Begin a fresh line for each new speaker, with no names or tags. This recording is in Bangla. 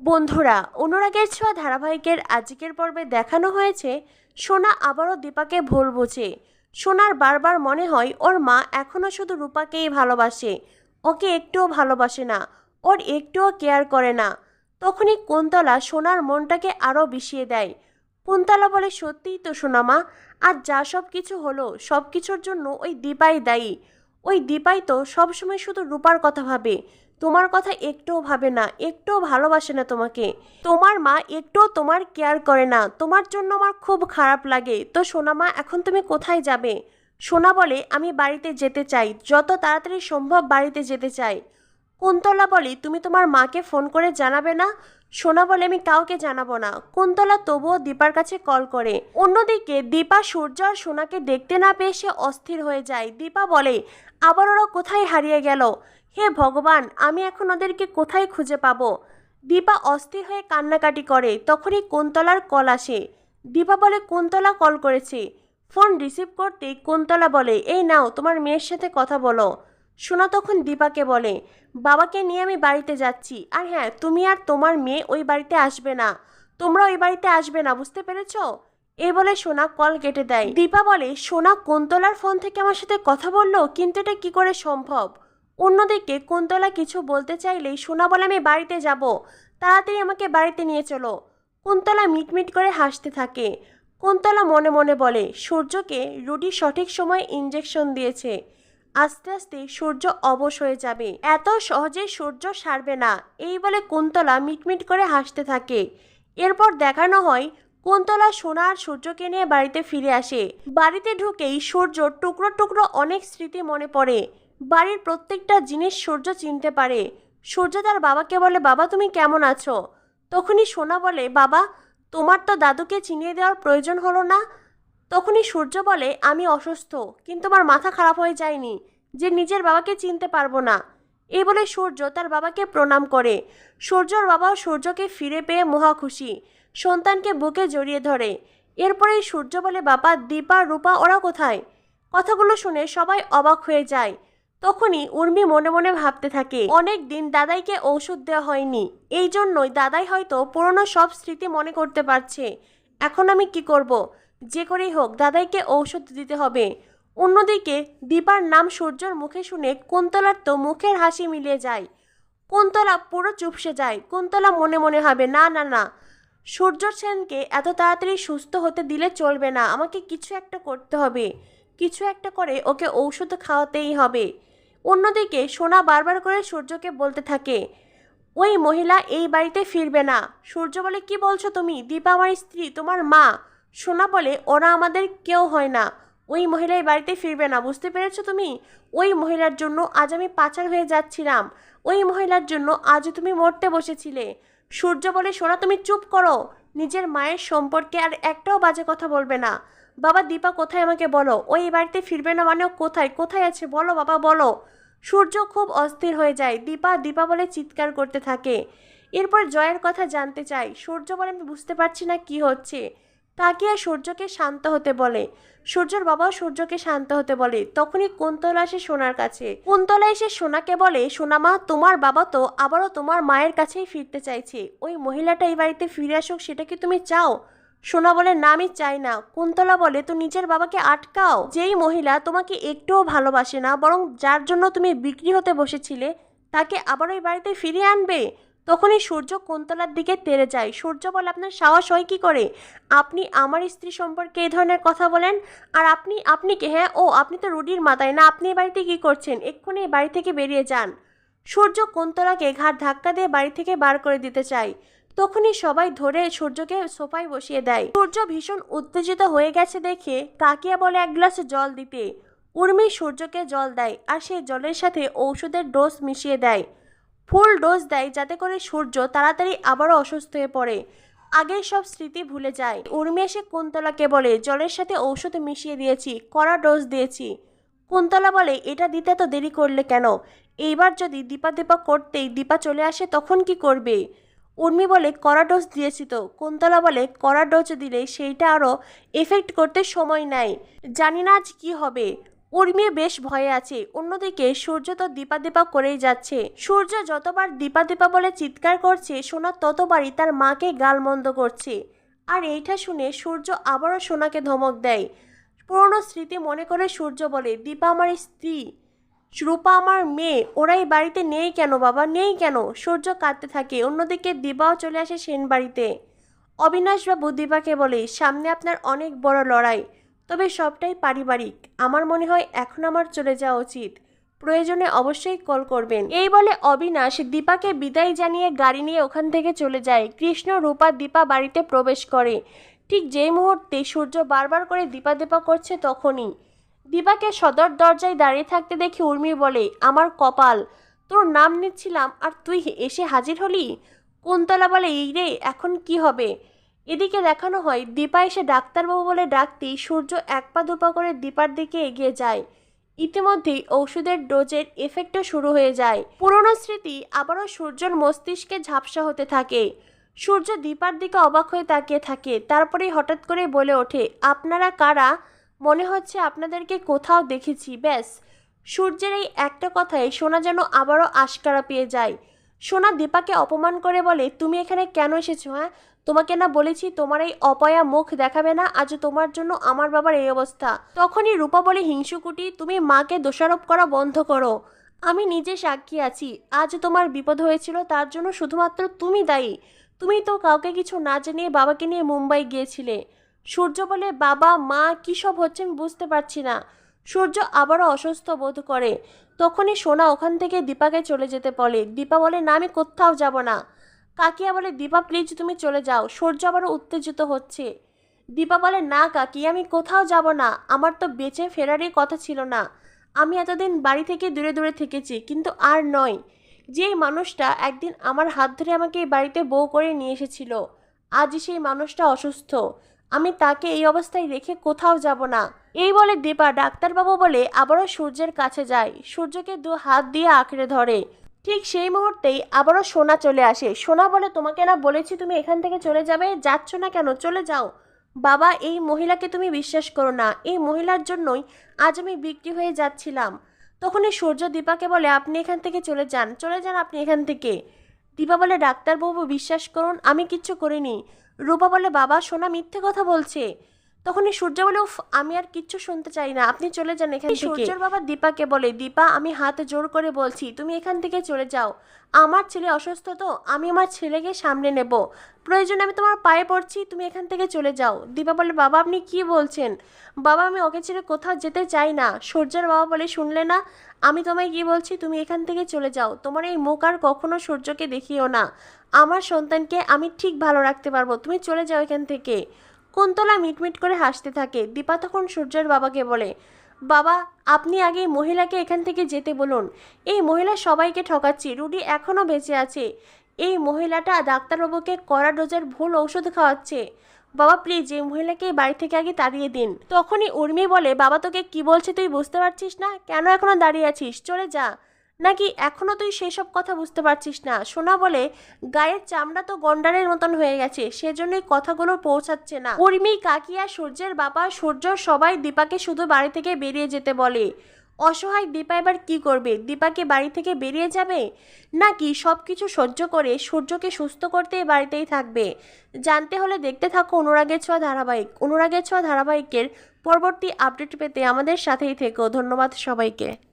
বন্ধুরা, অনুরাগের ছোঁয়া ধারাবাহিকের আজকের পর্বে দেখানো হয়েছে সোনা আবারও দীপাকে ভুল বোঝে। সোনার বারবার মনে হয় ওর মা এখনও শুধু রূপাকেই ভালোবাসে। ওকে একটুও ভালোবাসে না, ওর একটুও কেয়ার করে না। তখনই কুন্তলা সোনার মনটাকে আরও বিষিয়ে দেয়। কুন্তলা বলে, সত্যিই তো সোনা মা আর যা সব কিছু হলো, সব কিছুর জন্য ওই দীপাই দায়ী। ওই দীপাই তো সবসময় শুধু রূপার কথা ভাবে। তোমার কথা একটুও ভাবে না, একটুও ভালোবাসে না তোমাকে। তোমার মা একটুও তোমার কেয়ার করে না। তোমার জন্য আমার খুব খারাপ লাগে। তো সোনা মা এখন তুমি কোথায় যাবে? সোনা বলে, আমি বাড়িতে যেতে চাই। যত তাড়াতাড়ি সম্ভব বাড়িতে যেতে চাই। কুন্তলা বলি, তুমি তোমার মাকে ফোন করে জানাবে না? সোনা বলে, আমি কাউকে জানাব না। কুন্তলা তবুও দীপার কাছে কল করে। অন্যদিকে, দীপা, সূর্য আর সোনাকে দেখতে না পেয়ে সে অস্থির হয়ে যায়। দীপা বলে, আবার ওরা কোথায় হারিয়ে গেল? হে ভগবান, আমি এখন ওদেরকে কোথায় খুঁজে পাবো? দীপা অস্থির হয়ে কান্নাকাটি করে, তখনই কুন্তলার কল আসে। দীপা বলে, কুন্তলা কল করেছে। ফোন রিসিভ করতেই কুন্তলা বলে, এই নাও, তোমার মেয়ের সাথে কথা বলো। সোনা তখন দীপাকে বলে, বাবাকে নিয়ে আমি বাড়িতে যাচ্ছি। আর হ্যাঁ তুমি আর তোমার মেয়ে ওই বাড়িতে আসবে না। তোমরা ওই বাড়িতে আসবে না, বুঝতে পেরেছ? এই বলে সোনা কল কেটে দেয়। দীপা বলে, সোনা কুন্তলার ফোন থেকে আমার সাথে কথা বলল, কিন্তু এটা কি করে সম্ভব? অন্যদিকে কুন্তলা কিছু বলতে চাইলেই সোনা বলে, আমি বাড়িতে যাব। তাড়াতাড়ি আমাকে বাড়িতে নিয়ে চলো। কুন্তলা মিটমিট করে হাসতে থাকে। কুন্তলা মনে মনে বলে, সূর্যকে রুডি সঠিক সময়ে ইঞ্জেকশন দিয়েছে। আস্তে আস্তে সূর্য অবশ হয়ে যাবে। এত সহজে সূর্য সারবে না। এই বলে কুন্তলা মিটমিট করে হাসতে থাকে। এরপর দেখানো হয়, কুন্তলা সোনা আর সূর্যকে নিয়ে বাড়িতে ফিরে আসে। বাড়িতে ঢুকেই সূর্য টুকরো টুকরো অনেক স্মৃতি মনে পড়ে। বাড়ির প্রত্যেকটা জিনিস সূর্য চিনতে পারে। সূর্য তার বাবাকে বলে, বাবা, তুমি কেমন আছো? তখনই সোনা বলে, বাবা, তোমার তো দাদুকে চিনিয়ে দেওয়ার প্রয়োজন হলো না। তখনই সূর্য বলে, আমি অসুস্থ, কিন্তু আমার মাথা খারাপ হয়ে যায়নি, যে নিজের বাবাকে চিনতে পারব না। এই বলে সূর্য তার বাবাকে প্রণাম করে। সূর্যর বাবাও সূর্যকে ফিরে পেয়ে মহা খুশি, সন্তানকে বুকে জড়িয়ে ধরে। এরপরেই সূর্য বলে, বাবা, দীপা, রূপা ওরা কোথায়? কথাগুলো শুনে সবাই অবাক হয়ে যায়। তখনই উর্মি মনে মনে ভাবতে থাকে, অনেক দিন দাদাইকে ঔষধ দেওয়া হয়নি। এই জন্যই দাদাই হয়তো পুরনো সব স্মৃতি মনে করতে পারছে। এখন আমি কি করব? যে করেই হোক, দাদাইকে ঔষধ দিতে হবে। অন্যদিকে, দীপার নাম সূর্যর মুখে শুনে কুন্তলার তো মুখের হাসি মিলিয়ে যায়। কুন্তলা পুরো চুপসে যায়। কুন্তলা মনে মনে হবে না না না। সূর্য সেনকে এত তাড়াতাড়ি সুস্থ হতে দিলে চলবে না। আমাকে কিছু একটা করতে হবে। কিছু একটা করে ওকে ঔষধ খাওয়াতেই হবে। অন্যদিকে সোনা বারবার করে সূর্যকে বলতে থাকে, ওই মহিলা এই বাড়িতে ফিরবে না। সূর্য বলে, কি বলছো তুমি? দীপা আমার স্ত্রী, তোমার মা। সোনা বলে, ওরা আমাদের কেউ হয় না। ওই মহিলা এই বাড়িতে ফিরবে না। বুঝতে পেরেছ তুমি? ওই মহিলার জন্য আজ আমি পাচার হয়ে যাচ্ছিলাম। ওই মহিলার জন্য আজ তুমি মরতে বসেছিলে। সূর্য বলে, সোনা তুমি চুপ করো। নিজের মায়ের সম্পর্কে আর একটাও বাজে কথা বলবে না। বাবা, দীপা কোথায় আমাকে বলো? ওই এই বাড়িতে ফিরবে না মানে কোথায়? কোথায় আছে? বলো বাবা, বলো। সূর্য খুব অস্থির হয়ে যায়। দীপা দীপা বলে চিৎকার করতে থাকে। এরপর জয়ের কথা জানতে চাই। সূর্য বলে, আমি বুঝতে পারছি না কি হচ্ছে। তাকিয়ে সূর্যকে শান্ত হতে বলে। সূর্যর বাবাও সূর্যকে শান্ত হতে বলে। তখনই কুন্তলা আসে সোনার কাছে। কুন্তলা এসে সোনাকে বলে সোনামা তোমার বাবা তো আবারও তোমার মায়ের কাছেই ফিরতে চাইছে। ওই মহিলাটা এই বাড়িতে ফিরে আসুক, সেটা কি তুমি চাও? সোনা বলে না আমি চাই না। কুন্তলা বলে, তো নিজের বাবাকে আটকাও। যেই মহিলা তোমাকে একটুও ভালোবাসে না, বরং যার জন্য তুমি বিক্রি হতে বসেছিলে, তাকে আবার ওই বাড়িতে ফিরিয়ে আনবে? তখনই সূর্য কুন্তলার দিকে তেড়ে যায়। সূর্য বলে, আপনার সাহস হয় কী করে? আপনি আমার স্ত্রী সম্পর্কে এই ধরনের কথা বলেন, আর আপনি আপনি কে? হ্যাঁ ও, আপনি তো রুডির মাথায়। না, আপনি এই বাড়িতে কী করছেন? এক্ষুনি এই বাড়ি থেকে বেরিয়ে যান। সূর্য কুন্তলাকে ঘাট ধাক্কা দিয়ে বাড়ি থেকে বার করে দিতে চায়। তখনই সবাই ধরে সূর্যকে সোফায় বসিয়ে দেয়। সূর্য ভীষণ উত্তেজিত হয়ে গেছে দেখে কাকিয়া বলে এক গ্লাস জল দিতে। উর্মি সূর্যকে জল দেয় আর সেই জলের সাথে ঔষধের ডোজ মিশিয়ে দেয়। ফুল ডোজ দেয় যাতে করে সূর্য তাড়াতাড়ি আবারও অসুস্থ হয়ে পড়ে। আগের সব স্মৃতি ভুলে যায়। উর্মি এসে কুন্তলাকে বলে, জলের সাথে ঔষধ মিশিয়ে দিয়েছি, কড়া ডোজ দিয়েছি। কুন্তলা বলে, এটা দিতে তো দেরি করলে কেন? এইবার যদি দীপা দীপা করতেই দীপা চলে আসে তখন কি করবে? উর্মি বলে, কড়া ডোজ দিয়েছি তো। কুন্তলা বলে, কড়া ডোজ দিলে সেইটা আরও এফেক্ট করতে সময় নেয়। জানি না আজ কী হবে। উর্মি বেশ ভয়ে আছে। অন্যদিকে সূর্য তো দীপা দীপা করেই যাচ্ছে। সূর্য যতবার দীপা দীপা বলে চিৎকার করছে, সোনা ততবারই তার মাকে গালমন্দ করছে। আর এইটা শুনে সূর্য আবারও সোনাকে ধমক দেয়। পুরনো স্মৃতি মনে করে সূর্য বলে, দীপা আমার স্ত্রী। রূপা আমার মেয়ে ওরাই বাড়িতে নেই কেন বাবা? নেই কেন? সূর্য কাঁদতে থাকে। অন্যদিকে দিবাও চলে আসে সেন বাড়িতে। অবিনাশ অবিনাশবাবু দিবাকে বলে, সামনে আপনার অনেক বড় লড়াই। তবে সবটাই পারিবারিক। আমার মনে হয় এখন আমার চলে যাওয়া উচিত। প্রয়োজনে অবশ্যই কল করবেন। এই বলে অবিনাশ দীপাকে বিদায় জানিয়ে গাড়ি নিয়ে ওখান থেকে চলে যায়। কৃষ্ণ, রূপা, দীপা বাড়িতে প্রবেশ করে। ঠিক যেই মুহূর্তে সূর্য বারবার করে দীপা দীপা করছে তখনই দীপাকে সদর দরজায় দাঁড়িয়ে থাকতে দেখে উর্মি বলে, আমার কপাল, তোর নাম নিচ্ছিলাম আর তুই এসে হাজির হলি? কুন্তলা বলে, এই রে, এখন কি হবে? এদিকে দেখানো হয়, দীপা এসে ডাক্তারবাবু বলে ডাকতেই সূর্য এক পা দুপা করে দীপার দিকে এগিয়ে যায়। ইতিমধ্যেই ঔষধের ডোজের এফেক্টও শুরু হয়ে যায়। পুরনো স্মৃতি আবারও সূর্যর মস্তিষ্কে ঝাপসা হতে থাকে। সূর্য দীপার দিকে অবাক হয়ে তাকিয়ে থাকে, তারপরেই হঠাৎ করে বলে ওঠে, আপনারা কারা? মনে হচ্ছে আপনাদেরকে কোথাও দেখেছি, ব্যাস। সূর্যের এই একটা কথায় সোনা যেন আবারও আশকারা পেয়ে যায়। সোনা দীপাকে অপমান করে বলে, তুমি এখানে কেন এসেছ হ্যাঁ? তোমাকে না বলেছি তোমার এই অপয়া মুখ দেখাবে না? আজ তোমার জন্য আমার বাবার এই অবস্থা। তখনই রূপা বলে, হিংসুকুটি, তুমি মাকে দোষারোপ করা বন্ধ করো। আমি নিজে সাক্ষী আছি। আজ তোমার বিপদ হয়েছিল, তার জন্য শুধুমাত্র তুমি দায়ী। তুমি তো কাউকে কিছু না জানিয়ে বাবাকে নিয়ে মুম্বাই গিয়েছিলে। সূর্য বলে, বাবা, মা, কী সব হচ্ছে আমি বুঝতে পারছি না। সূর্য আবারও অসুস্থ বোধ করে। তখনই সোনা ওখান থেকে দীপাকে চলে যেতে বলে। দীপা বলে, না, আমি কোথাও যাব না। কাকিয়া বলে, দীপা প্লিজ তুমি চলে যাও। সূর্য আবারও উত্তেজিত হচ্ছে। দীপা বলে, না, কাকি, আমি কোথাও যাব না। আমার তো বেঁচে ফেরারই কথা ছিল না। আমি এতদিন বাড়ি থেকে দূরে দূরে থেকেছি, কিন্তু আর নয়। যেই মানুষটা একদিন আমার হাত ধরে আমাকে এই বাড়িতে বউ করে নিয়ে এসেছিল আজ সেই মানুষটা অসুস্থ। আমি তাকে এই অবস্থায় রেখে কোথাও যাব না। এই বলে দীপা ডাক্তারবাবু বলে আবারও সূর্যের কাছে যায়। সূর্যকে দু হাত দিয়ে আঁকড়ে ধরে। ঠিক সেই মুহূর্তেই আবারও সোনা চলে আসে। সোনা বলে, তোমাকে না বলেছি তুমি এখান থেকে চলে যাবে? যাচ্ছ না কেন? চলে যাও। বাবা, এই মহিলাকে তুমি বিশ্বাস করো না। এই মহিলার জন্যই আজ আমি বিক্রি হয়ে যাচ্ছিলাম। তখনই সূর্য দীপাকে বলে, আপনি এখান থেকে চলে যান। চলে যান আপনি এখান থেকে। দীপা বলে, ডাক্তারবাবু, বিশ্বাস করুন, আমি কিচ্ছু করিনি। রূপা বলে বাবা সোনা মিথ্যে কথা বলছে। তখনই সূর্য বলে উফ আমি আর কিচ্ছু শুনতে চাই না। আপনি চলে যান এখান থেকে। সূর্যের বাবা দীপাকে বলে দীপা আমি হাতে জোর করে বলছি তুমি এখান থেকে চলে যাও। আমার ছেলে অসুস্থ তো আমি আমার ছেলেকে সামনে নেব। প্রয়োজনে আমি তোমার পায়ে পড়ছি তুমি এখান থেকে চলে যাও। দীপা বলে বাবা আপনি কি বলছেন? বাবা আমি ওকে ছেড়ে কোথাও যেতে চাই না। সূর্যের বাবা বলে শুনলে না আমি তোমায় কি বলছি তুমি এখান থেকে চলে যাও। তোমার এই মুখ আর কখনো সূর্যকে দেখিও না। আমার সন্তানকে আমি ঠিক ভালো রাখতে পারব। তুমি চলে যাও এখান থেকে। কুন্তলা মিটমিট করে হাসতে থাকে। দীপা তখন সূর্যের বাবাকে বলে, বাবা, আপনি আগে মহিলাকে এখান থেকে যেতে বলুন। এই মহিলা সবাইকে ঠকাচ্ছি। রুডি এখনও বেঁচে আছে। এই মহিলাটা ডাক্তারবাবুকে কড়া ডোজের ভুল ঔষধ খাওয়াচ্ছে। বাবা প্লিজ এই মহিলাকে বাড়ি থেকে আগে তাড়িয়ে দিন। তখনই উর্মি বলে, বাবা, তোকে কি বলছে তুই বুঝতে পারছিস না? কেন এখনও দাঁড়িয়ে আছিস? চলে যা। নাকি এখনও তুই সেসব কথা বুঝতে পারছিস না? সোনা বলে, গায়ের চামড়া তো গন্ডারের মতন হয়ে গেছে, সেজন্যই কথাগুলো পৌঁছাচ্ছে না। উর্মি কাকিয়া সূর্যের বাবা, সূর্য সবাই দীপাকে শুধু বাড়ি থেকে বেরিয়ে যেতে বলে। অসহায় দীপা এবার কী করবে? দীপাকে বাড়ি থেকে বেরিয়ে যাবে? নাকি সব কিছু সহ্য করে সূর্যকে সুস্থ করতে বাড়িতেই থাকবে? জানতে হলে দেখতে থাকো অনুরাগের ছোঁয়া ধারাবাহিক। অনুরাগের ছোঁয়া ধারাবাহিকের পরবর্তী আপডেট পেতে আমাদের সাথেই থেকো। ধন্যবাদ সবাইকে।